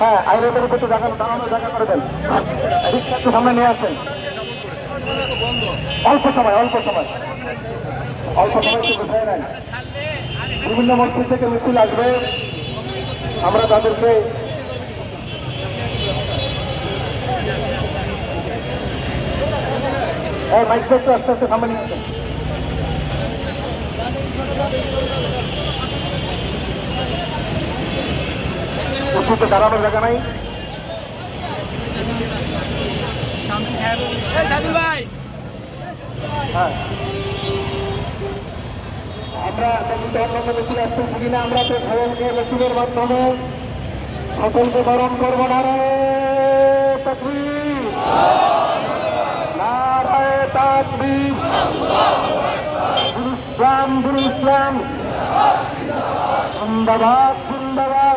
হ্যাঁ জায়গা দাঁড়ানো করে একটু সামনে নিয়ে আসেন। অল্প সময় অল্প সময়। অল্প সময় বিভিন্ন মসজিদ থেকে মিছিল আসবে। আমরা তাদেরকে একটু আস্তে আস্তে সামনে নিয়ে আসেন। উঁচুতে দাঁড়ানোর জায়গা নাই। হ্যাঁ। আমরা কিন্তু অন্যান্য আসতেছি কিনা আমরা তো সবাইকে মিছিলের মাধ্যমে সকলকে বরণ করব না রে নারায়ে তাকবীর গুরু ইসলাম গুরু ইসলাম জিন্দাবাদ